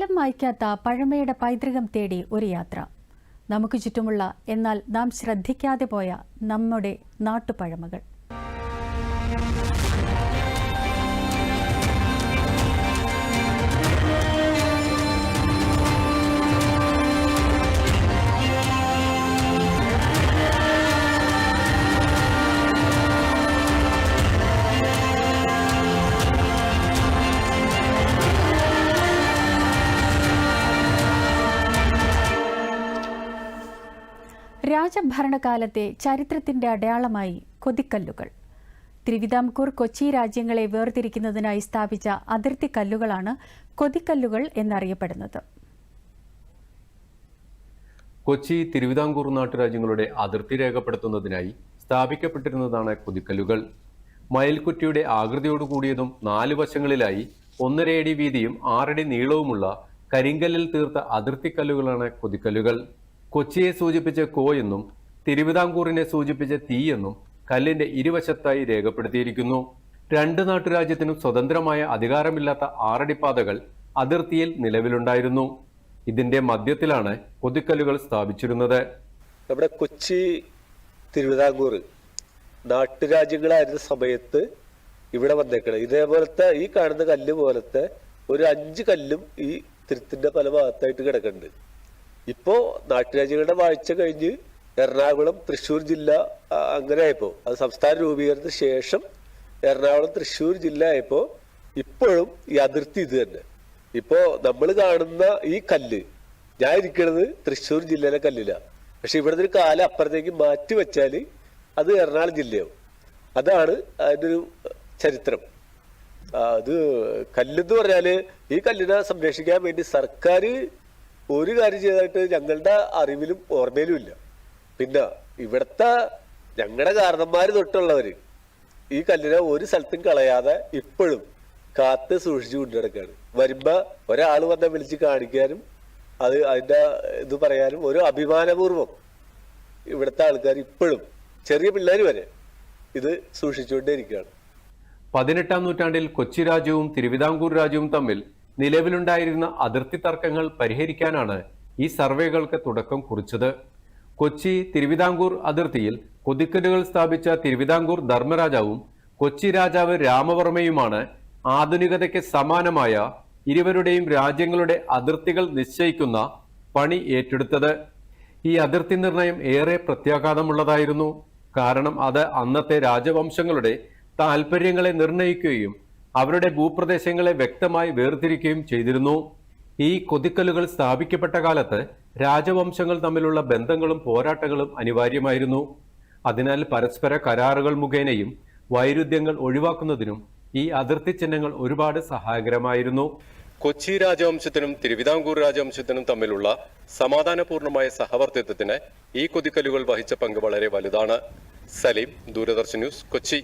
കാലം മായ്ക്കാത്ത പഴമയുടെ പൈതൃകം തേടി ഒരു യാത്ര. നമുക്ക് ചുറ്റുമുള്ള എന്നാൽ നാം ശ്രദ്ധിക്കാതെ പോയ നമ്മുടെ നാട്ടുപഴമകൾ. രാജഭരണകാലത്തെ ചരിത്രത്തിന്റെ അടയാളമായി കൊതിക്കല്ലുകൾ. തിരുവിതാംകൂർ കൊച്ചി രാജ്യങ്ങളെ വേർതിരിക്കുന്നതിനായി സ്ഥാപിച്ച അതിർത്തി കല്ലുകളാണ് കൊതിക്കല്ലുകൾ എന്നറിയപ്പെടുന്നത്. കൊച്ചി തിരുവിതാംകൂർ നാട്ടുരാജ്യങ്ങളുടെ അതിർത്തി രേഖപ്പെടുത്തുന്നതിനായി സ്ഥാപിക്കപ്പെട്ടിരുന്നതാണ് കൊതിക്കല്ലുകൾ. മയൽക്കുറ്റിയുടെ ആകൃതിയോട് കൂടിയതും നാല് വശങ്ങളിലായി ഒന്നരയടി വീതിയും ആറടി നീളവുമുള്ള കരിങ്കല്ലിൽ തീർത്ത അതിർത്തി അതിർത്തിക്കല്ലുകളാണ് കുതിക്കല്ലുകൾ. കൊച്ചിയെ സൂചിപ്പിച്ച കോ എന്നും തിരുവിതാംകൂറിനെ സൂചിപ്പിച്ച തീ എന്നും കല്ലിന്റെ ഇരുവശത്തായി രേഖപ്പെടുത്തിയിരിക്കുന്നു. രണ്ട് നാട്ടുരാജ്യത്തിനും സ്വതന്ത്രമായ അധികാരമില്ലാത്ത ആറടിപ്പാതകൾ അതിർത്തിയിൽ നിലവിലുണ്ടായിരുന്നു. ഇതിന്റെ മധ്യത്തിലാണ് കൊതിക്കല്ലുകൾ സ്ഥാപിച്ചിരുന്നത്. നമ്മുടെ കൊച്ചി തിരുവിതാംകൂർ നാട്ടുരാജ്യങ്ങളായിരുന്ന സമയത്ത് ഇവിടെ വന്നേക്കണം. ഇതേപോലത്തെ ഈ കാണുന്ന കല്ല് പോലത്തെ ഒരു അഞ്ച് കല്ലും ഈ തിരുത്തിന്റെ പല ഭാഗത്തായിട്ട് കിടക്കുന്നുണ്ട് ഇപ്പോ നാട്ടുരാജ്യങ്ങളുടെ വാഴ്ച കഴിഞ്ഞ് എറണാകുളം തൃശ്ശൂർ ജില്ല അങ്ങനെ ആയപ്പോ അത് സംസ്ഥാന രൂപീകരണത്തിന് ശേഷം എറണാകുളം തൃശ്ശൂർ ജില്ല ആയപ്പോ ഇപ്പോഴും ഈ അതിർത്തി ഇത് തന്നെ. ഇപ്പോ നമ്മൾ കാണുന്ന ഈ കല്ല് ഞാൻ ഇരിക്കുന്നത് തൃശ്ശൂർ ജില്ലയിലെ കല്ലിലാണ് പക്ഷെ ഇവിടുന്ന് ഒരു കാലം അപ്പുറത്തേക്ക് മാറ്റി വെച്ചാൽ അത് എറണാകുളം ജില്ലയാവും. അതാണ് അതിന്റെ ഒരു ചരിത്രം. അത് കല്ലെന്ന് പറഞ്ഞാൽ ഈ കല്ലിനെ സംരക്ഷിക്കാൻ വേണ്ടി സർക്കാർ ഒരു കാര്യം ചെയ്തായിട്ട് ഞങ്ങളുടെ അറിവിലും ഓർമ്മയിലും ഇല്ല. പിന്നെ ഇവിടുത്തെ ഞങ്ങളുടെ കാരണന്മാര് തൊട്ടുള്ളവര് ഈ കല്ലിനെ ഒരു സ്ഥലത്തും കളയാതെ ഇപ്പോഴും കാത്ത് സൂക്ഷിച്ചു കൊണ്ടു നടക്കാണ് വരുമ്പോ ഒരാൾ വന്ന വിളിച്ച് കാണിക്കാനും അത് അതിന്റെ ഇത് പറയാനും ഒരു അഭിമാനപൂർവം ഇവിടുത്തെ ആൾക്കാർ ഇപ്പോഴും ചെറിയ പിള്ളേർ വരെ ഇത് സൂക്ഷിച്ചുകൊണ്ടേ ഇരിക്കുകയാണ് പതിനെട്ടാം നൂറ്റാണ്ടിൽ കൊച്ചി രാജ്യവും തിരുവിതാംകൂർ രാജ്യവും തമ്മിൽ നിലവിലുണ്ടായിരുന്ന അതിർത്തി തർക്കങ്ങൾ പരിഹരിക്കാനാണ് ഈ സർവേകൾക്ക് തുടക്കം കുറിച്ചത്. കൊച്ചി തിരുവിതാംകൂർ അതിർത്തിയിൽ കൊതിക്കലുകൾ സ്ഥാപിച്ച തിരുവിതാംകൂർ ധർമ്മരാജാവും കൊച്ചി രാജാവ് രാമവർമ്മയുമാണ് ആധുനികതയ്ക്ക് സമാനമായ ഇരുവരുടെയും രാജ്യങ്ങളുടെ അതിർത്തികൾ നിശ്ചയിക്കുന്ന പണി ഏറ്റെടുത്തത്. ഈ അതിർത്തി നിർണയം ഏറെ പ്രത്യാഘാതമുള്ളതായിരുന്നു. കാരണം അത് അന്നത്തെ രാജവംശങ്ങളുടെ താൽപര്യങ്ങളെ നിർണയിക്കുകയും അവരുടെ ഭൂപ്രദേശങ്ങളെ വ്യക്തമായി വേർതിരിക്കുകയും ചെയ്തിരുന്നു. ഈ കൊതിക്കല്ലുകൾ സ്ഥാപിക്കപ്പെട്ട കാലത്ത് രാജവംശങ്ങൾ തമ്മിലുള്ള ബന്ധങ്ങളും പോരാട്ടങ്ങളും അനിവാര്യമായിരുന്നു. അതിനാൽ പരസ്പര കരാറുകൾ മുഖേനയും വൈരുദ്ധ്യങ്ങൾ ഒഴിവാക്കുന്നതിനും ഈ അതിർത്തി ചിഹ്നങ്ങൾ ഒരുപാട് സഹായകരമായിരുന്നു. കൊച്ചി രാജവംശത്തിനും തിരുവിതാംകൂർ രാജവംശത്തിനും തമ്മിലുള്ള സമാധാനപൂർണമായ സഹവർത്തിത്വത്തിന് ഈ കൊതിക്കല്ലുകൾ വഹിച്ച പങ്ക് വളരെ വലുതാണ്. സലീം ദൂരദർശൻ ന്യൂസ് കൊച്ചി.